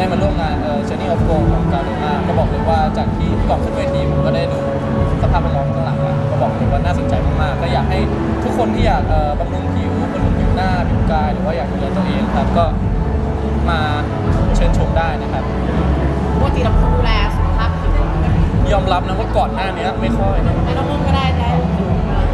ได้มาร่วมงานเอ่อ Journey of Go ของการดมาก็บอกเลยว่าจากที่ก่อนขึ้นเวทีผมก็ได้ดูสภาพแวดล้อมข้างหลังแล้วก็บอกเลยว่าน่าสนใจมากๆก็อยากให้ทุกคนที่อยากเอ่อบำรุงผิวบำรุงผิวหน้าผิวกายหรือว่าอยากดูแลตัวเองครับก็มาเชิญชมได้นะครับ ปกติเราดูแลสุขภาพผิวยอมรับนะว่าก่อนหน้านี้ไม่ค่อย ไม่ต้องมุ่งก็ได้ได้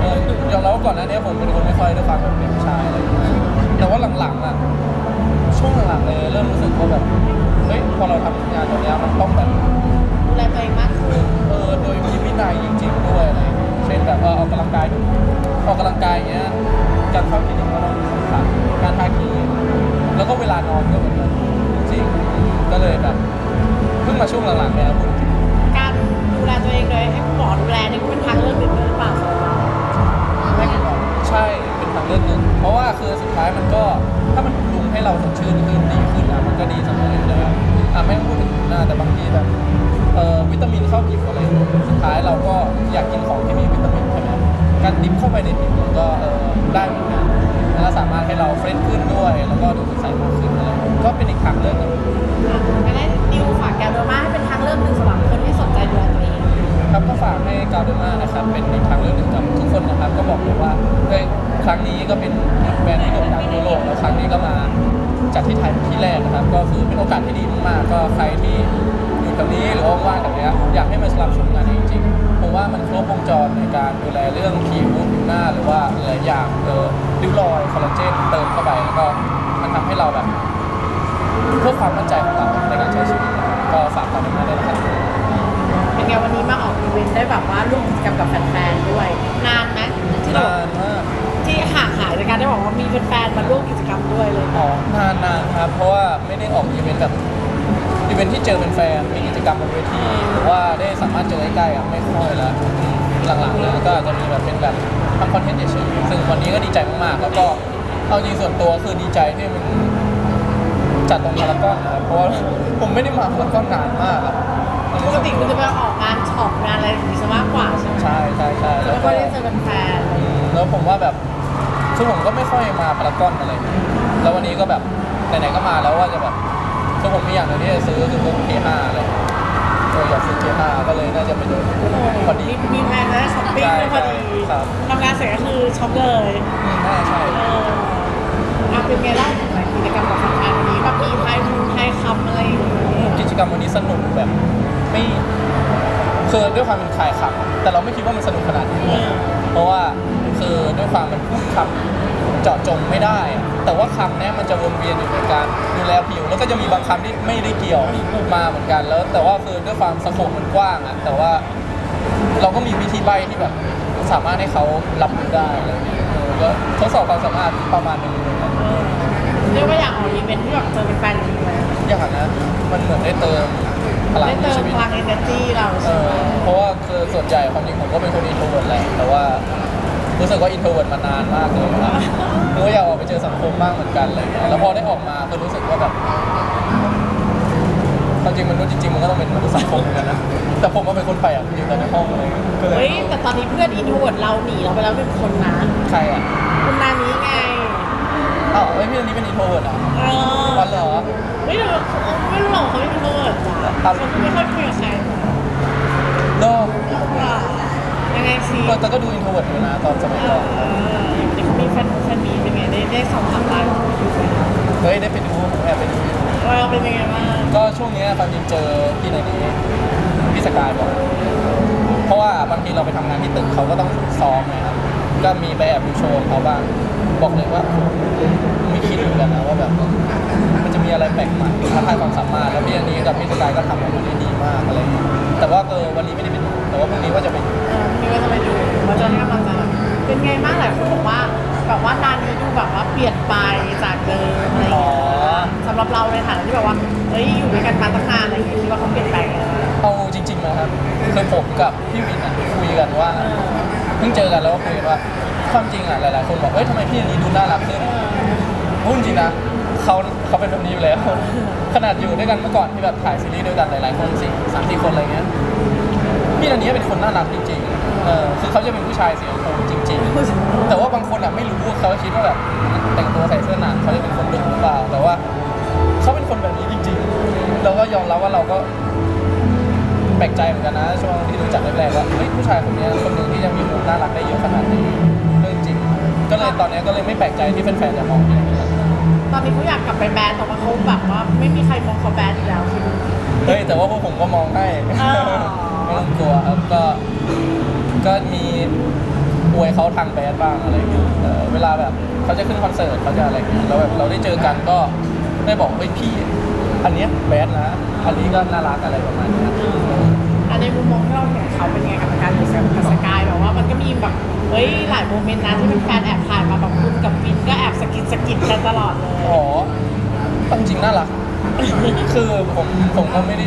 เออยอมรับว่าก่อนหน้านี้ผมเป็นคนไม่ค่อยด้วยความแบบเป็นผู้ชายอะไรอย่างเงี้ยแต่ว่าหลังๆอะช่วงหลังๆเลยเริ่มรู้สึกว่าแบบ เฮ้ยพอเราทำงานตรงเนี้ยมันต้องแบบดูแลตัวเองมากขึ้นเออโดยมีวินัยจริงๆด้วยอะไรอย่างเงี้ยเช่นแบบเออออกกำลังกายออกกำลังกายอย่างเงี้ยการเข้าคลินิกก็ต้องสำคัญการทาครีมแล้วก็เวลานอนก็เหมือนกันจริงๆก็เลยแบบเพิ่งมาช่วงหลังๆเนี่ย อะไรอย่างเงี้ยสุดท้ายเราก็อยากกินของที่มีวิตามินใช่ไหมการดิบเข้าไปในผิวมันก็เออได้เหมือนกันแล้วก็สามารถให้เราเฟรชขึ้นด้วย แล้วก็ดูสดใสมากขึ้นอะไรอย่างเงี้ยก็เป็นอีกทางเลือกหนึ่ง อะงั้นให้ดิวฝากแกวโดมาให้เป็นทางเลือกหนึ่งสำหรับคนที่สนใจดูแลตัวเอง ครับก็ฝากให้กาเดมานะครับเป็นอีกทางเลือกหนึ่งกับทุกคนนะครับ ก็บอกเลยว่าเฮ้ยครั้งนี้ก็เป็นแบรนด์ที่โด่งดังทั่วโลกแล้วครั้งนี้ก็มาจัดที่ไทยเป็นที่แรกนะครับ ก็คือเป็นโอกาสที่ดีมากๆก็ใครที่ อยู่แถวนี้หรือว่าว่างๆแถวเนี้ยอยากให้มาสลับชมงานนี้จริงๆผมว่ามันครบวงจรในการดูแลเรื่องผิวผิวหน้าหรือว่าหลายอย่างเออริ้วรอยคอลลาเจนเติมเข้าไปแล้วก็มันทำให้เราแบบเพื่อความมั่นใจของเราในการใช้ชีวิตก็ฝากกาเดมาด้วยนะครับเป็นไงวันนี้มาออกอีเวนต์ได้แบบว่าร่วมกิจกรรมกับแอีเวนต์ที่เจอเป็นแฟนมีกิจกรรมบนเวทีหรือว่าได้สามารถเจอใกล้ๆอะไม่ค่อยแล้วอืมหลังๆเลยก็อาจจะมีแบบเป็นแบบทำคอนเทนต์เฉยๆซึ่งวันนี้ก็ดีใจมากๆ แล้วก็เอาจริงส่วนตัวคือดีใจที่มันจัดตรงพารากอนนะครับเพราะว่าผมไม่ได้มาพารากอนนานมากอะมันปรู้กสึติคุณจะไปออกงานช็อปงานอะไรอย่างนี้ซะมากกว่าใช่ไหมใช่ใช่ใช่แล้แล้ววก็ ก็ได้เจอแฟนอืมแล้วผมว่าแบบคือผมก็ไม่ค่อยมาพารากอนอะไร แล้ววันนี้ก็แบบไหนๆก็มาแล้วว่าจะแบบ คือผมมีอย่างหนึงที่จะซื้อคือพวก K5 อะไรเอออยากซื้อ K5 ก็เลยน่าจะไปดูพอดี มีมีแพลนจะได้ช้อปปิ้งใช่ด้วยพอดีครับ ทำงานเสร็จก็คือช็อปเลยอืมน่าใช่เอออะเป็นไงเล่าถึงกิจกรรมกับแฟนๆวันนี้แบบมีไทยมูไทยคำอะไรอย่างเงี้ยกิจกรรมวันนี้สนุกแบบไม่คือด้วยความเป็นขายขับ แต่เราไม่คิดว่ามันสนุกขนาดนี้ เออเพราะว่า คือด้วยความมันพูดคำเจาะจงไม่ได้ แต่ว่าคำเนี้ยมันจะวนเวียนอยู่ในการดูแลผิว แล้วก็จะมีบางคำที่ไม่ได้เกี่ยวมาเหมือนกันแล้ว แต่ว่าคือด้วยความสโคปมันกว้างอะแต่ว่าเราก็มีวิธีใบที่แบบสามารถให้เขารับรู้ได้อะไรอย่างเงี้ยเออก็ทดสอบความสามารถประมาณนึงเลยนะ รู้สึกว่าอินโทรเวิร์ดมานานมากเลยครับผมก็อยากออกไปเจอสังคมบ้างเหมือนกันอะไรอย่างเงี้ยแล้วพอได้ออกมาคือรู้สึกว่าแบบความจริงมนุษย์จริงๆมันก็ต้องเป็นมนุษย์สังคมเหมือนกันนะแต่ผมก็เป็นคนแปลกอยู่แต่ในห้องอะไรอย่างเงี้ยก็เลยเฮ้ยแต่ตอนนี้เพื่อนอินโทรเวิร์ดเราหนีเราไปแล้วหนึ่งคนนะใครอะคุณนานี้ไงอ้าวเอ้ยพี่อันนี้เป็นอินโทรเวิร์ดเหรอเออวันเหรอไม่รู้ไม่รู้หรอกเขาอินโทรเวิร์ดจ้ะครับเขาไม่ค่อยคุยกับใครโลกว่า ยังไงสิเออแต่ก็ดูอินโทรเวิร์ดอยู่นะตอนสมัยเอก่ออนเดี๋ยวเขามีแฟนแฟนมีเป็นไงได้ได้สองสามไลน์ดูไหมเฮ้ยได้ไปดูผมแอบไปดูอยู่ว่าเป็นยังไงบ้างก็ช่วงเนี้ยความจริงเจอพี่ในนี้พี่สกายบอกเพราะว่าบางทีเราไปทำงานที่ตึกเขาก็ต้องซ้อมนะครับก็มีไปแอบดูโชว์ของเขาบ้างบอกเลยว่าไม่คิดเหมือนกันนะว่าแบบมันจะมีอะไรแปลกใหม่ท้าทายความสามารถแล้วพี่อันนี้กับพี่สกายก็ทำออกมาได้ดีมากอะไรอย่างเงี้ยแต่ว่าเออวันนี้ไม่ได้ไปดูแต่ว่าพรุ่งนี้ว่าจะไปดู เป็นไงบ้างหลายคนบอกว่าแบบว่านานนี้ดูแบบว่าเปลี่ยนไปจากเดิมอะไรอย่างเงี้ยสำหรับเราในฐานะที่แบบว่าเฮ้ยอยู่ด้วยกันมาตั้งนานอะไรอย่างเงี้ยคิดว่าเขาเปลี่ยนแปลงยังไงเอาจริงๆนะครับคือผมกับพี่วินอะคุยกันว่าเพิ่งเจอกันแล้วก็คุยกันว่าความจริงอะหลายๆคนบอกเอ้ยทำไมพี่อันนี้ดูน่ารักขึ้นพูดจริงนะเขาเขาเป็นแบบนี้อยู่แล้ว ขนาดอยู่ด้วยกันเมื่อก่อนที่แบบถ่ายซีรีส์ด้วยกันหลายๆคนสี่สามสี่คนอะไรเงี้ยพี่อันนี้เป็นคนน่ารักจริง เออคือเขาจะเป็นผู้ชายเสียงโคมจริง ๆ แต่ว่าบางคนอะไม่รู้ว่าเขาคิดว่าแบบแต่งตัวใส่เสื้อหนังเขาจะเป็นคนดุหรือเปล่าแต่ว่าเขาเป็นคนแบบนี้จริง ๆ เราก็ยอมรับว่าเราก็แปลกใจเหมือนกันนะ ช่วงที่รู้จักแรกๆว่าเฮ้ยผู้ชายคนเนี้ยคนหนึ่งที่ยังมีมุมน่ารักได้เยอะขนาดนี้เรื่องจริง ก็เลยตอนเนี้ยก็เลยไม่แปลกใจที่แฟนๆจะมองอย่างนี้ตอนนี้เขาอยากกลับไปแบนแต่ว่าเขาแบบว่าไม่มีใครมองเขาแบนอีกแล้วคือเฮ้ยแต่ว่าพวกผมก็มองให้อ่า ไม่ต้องกลัวครับก็ก็มีอวยเขาทางแบดบ้างอะไรอย่างเงี้ยเออเวลาแบบเขาจะขึ้นคอนเสิร์ตเขาจะอะไรอย่างเงี้ยแล้วแบบเราได้เจอกันก็ได้บอกเฮ้ยพี่ อันเนี้ยแบดนะอันนี้ก็น่ารักอะไรประมาณเนี้ย อันในมุมมองที่เราเห็นเขาเป็นไงกับการอยู่กับสกายแบบว่ามันก็มีแบบเฮ้ยหลายโมเมนต์นะที่เป็นแฟนแอบถ่ายมาแบบคุณกับวินก็แอบสะกิดสะกิดกันตลอดเลย อ๋อจริงๆน่ารัก คือผมผมก็ไม่ได้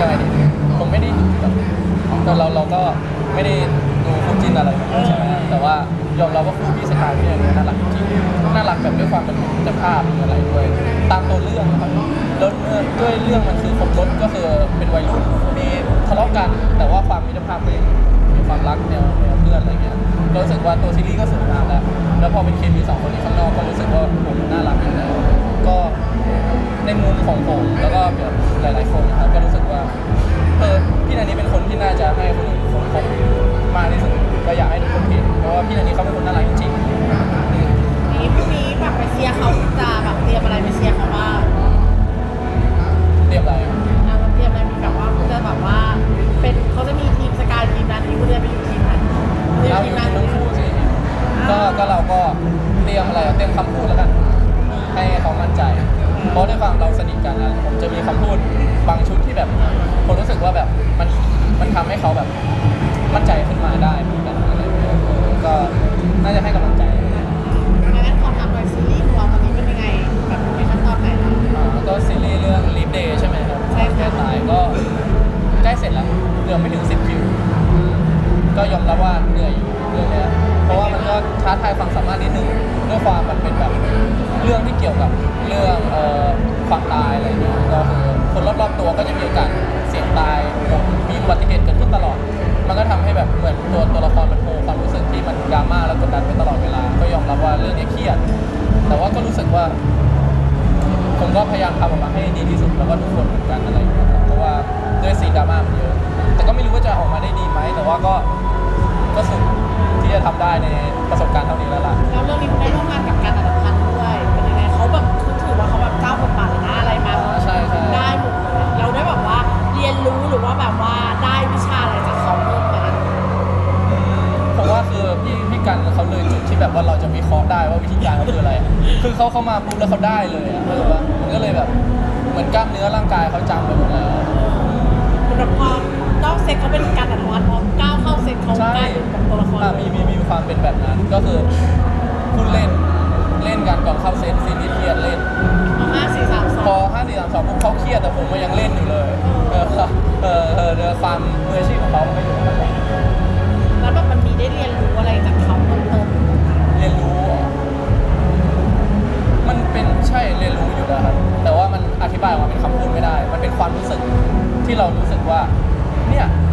ยังไงดีผมไม่ได้แบบแต่เราเราก็ไม่ได้ดูคู่จิ้นอะไรแบบนั้นใช่ไหมแต่ว่ายอมรับว่าคู่พี่สกายพี่เนี่ยน่ารักจริงน่ารักแบบด้วยความเป็นมิตรภาพอะไรด้วย ตามตัวเรื่องนะครับแล้วเอ่อด้วยเรื่องมันคือครบรถก็คือเป็นวัยรุ่นมีทะเลาะกัน แต่ว่าความมิตรภาพก็ยังมีความรักแนวแนวเพื่อนอะไรเงี้ยก็รู้สึกว่าตัวซีรีส์ก็สวยมากแล้วแล้วพอเป็นเคมีสองคนนี้ข้างนอกก็รู้สึกว่าผมน่ารักอยู่แล้วก็ ในมุมของผมแล้วก็แบบหลาย ๆ คนนะครับก็รู้สึกว่าเออพี่นันนี้เป็นคนที่น่าจะให้คนอื่นคนมากที่สุดก็อยากให้ทุกคนเห็นเพราะว่าพี่นันนี้เขาเป็นคนน่ารักจริงๆ ความมันเป็นแบบเรื่องที่เกี่ยวกับเรื่องเอ่อความตายอะไรเงี้ยก็คือคนรอบๆตัวก็จะมีโอกาสเสี่ยงตายมีอุบัติเหตุเกิดขึ้นตลอด มันก็ทำให้แบบเหมือนตัวตัวละครมันโฮความรู้สึกที่มันดราม่าแล้วกดดันไปตลอดเวลา ก็ยอมรับว่าเรื่องนี้เครียด แต่ว่าก็รู้สึกว่าผมก็พยายามทำออกมาให้ดีที่สุดแล้วก็ทุกคนเหมือนกันอะไรเงี้ยเพราะว่าด้วยซีดราม่ามันเยอะ แต่ก็ไม่รู้ว่าจะออกมาได้ดีไหมแต่ว่าก็ก็สุด ที่จะทำได้ในประสบการณ์เท่านี้แล้วล่ะ แล้วเรื่องนี้คุณได้ร่วมงานกับการอัตพันธ์ด้วย เป็นยังไงเขาแบบคือถือว่าเขาแบบเจ้าบทบาทเลยนะอะไรมาอ่าใช่ใช่ ได้หมดเลยเราได้แบบว่าเรียนรู้หรือว่าแบบว่าได้วิชาอะไรจากเขาเพิ่มไหมผมว่าคือพี่พี่กันเขาเลยจุดที่แบบว่าเราจะวิเคราะห์ได้ว่าวิธีการเขาคืออะไร คือเขาเข้ามาปุ๊บแล้วเขาได้เลยอะรู้ปะมันก็เลยแบบเหมือนกล้ามเนื้อร่างกายเขาจำไปหมดแล้ว คุณพอ นอกเซ็ตเขาเป็นการอัตพันธ์พอก้าวเข้าเซ็ตเขาใช่กล้กับตัวละครอะมีมีมีความเป็นแบบนั้นก็คือพูดเล่นเล่นกันก่อนเข้าเซตซีนิดเล่น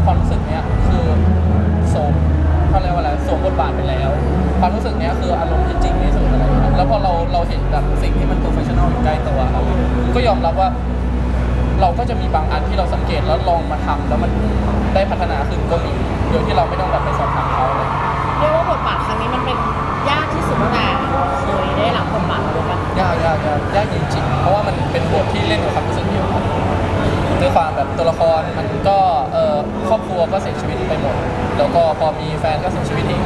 ความรู้สึกเนี้ยคือสมเขาเรียกว่าอะไรสวมบทบาทไปแล้ว ความรู้สึกเนี้ยคืออารมณ์ที่จริงที่สุดอะไรอย่างเงี้ยแล้วพอเราเราเห็นแบบสิ่งที่มันโปรเฟชชั่นอลอยู่ใกล้ตัวครับก็ยอมรับว่า เราก็จะมีบางอันที่เราสังเกตแล้วลองมาทำแล้วมันได้พัฒนาขึ้นก็มีโดยที่เราไม่ต้องแบบไปสอบถามเขาเลยเรียกว่าบทบาทครั้งนี้มันเป็นยากที่สุดตั้งแต่เคยได้รับบทบาทเลยปะยากยากยากยากจริงๆเพราะว่ามันเป็นบทที่เล่นกับความรู้สึกเดียวกันด้วยความแบบตัวละครมันก็ ก็เสียชีวิตไปหมด แล้วก็พอมีแฟนก็เสียชีวิตอีก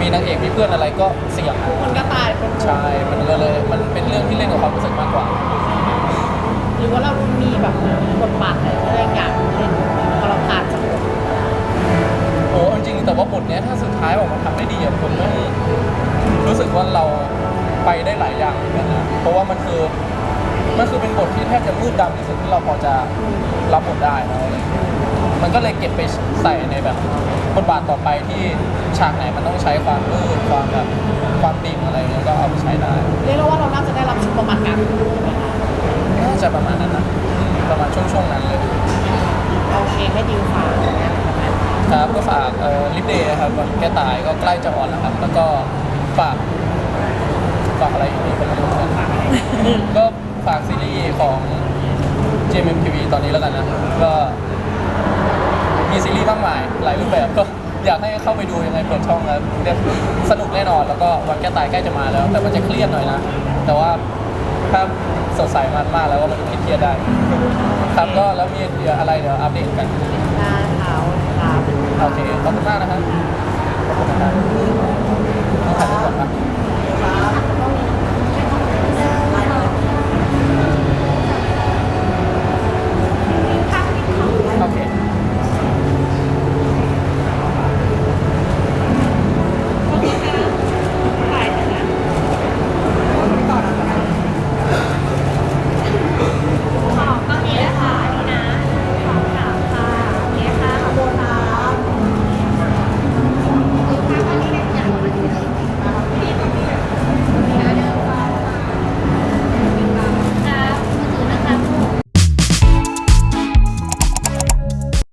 มีนางเอกมีเพื่อนอะไรก็เสี่ยงมันก็ตายเป็นใช่มันก็เลยมันเป็นเรื่องที่เล่นกับความรู้สึกมากกว่า หรือว่าเรามีแบบบทบาทอะไรที่เราอยากเล่นพอเราผ่านจากบทโอ้จริงๆแต่ว่าบทเนี้ยถ้าสุดท้ายออกมาทำได้ดีอะผมต้องรู้สึกว่าเราไปได้หลายอย่างเหมือนกันนะเพราะว่ามันคือมันคือเป็นบทที่แทบจะมืดดำที่สุดที่เราพอจะรับบทได้แล้วอะ มันก็เลยเก็บไปใส่ในแบบบทบาทต่อไปที่ฉากไหนมันต้องใช้ความมืดความแบบความดิ่งอะไรเงี้ยก็เอาไปใช้ได้เรียกได้ว่าเราน่าจะได้รับชมประมาณการใช่ไหมคะน่าจะประมาณนั้นนะประมาณช่วงๆนั้นเลยโอเคให้ดิวฝากนะครับครับก็ฝากเอ่อลิฟเดย์นะครับวันแก้ตายก็ใกล้จะออนแล้วครับ แล้วก็ฝากฝากอะไรอีกนี่ก็ไม่รู้เหมือนกันก็ฝากซีรีส์ของ JMTV ตอนนี้แล้วกันนะก็ มีซีรีส์มากมายหลายรูปแบบก็อยากให้เข้าไปดูยังไงเปิดช่องแล้วเรียกสนุกแน่นอนแล้วก็วันแก้ตายใกล้จะมาแล้ว แต่มันจะเครียดหน่อยนะ แต่ว่าถ้าสดใสมันมากแล้วก็มันจะเครียดได้ ครับก็แล้วมีเดี๋ยวอะไรเดี๋ยวอัปเดตกันหน้าเท้าครับโอเคขอบคุณมากนะครับขอบคุณนะครับ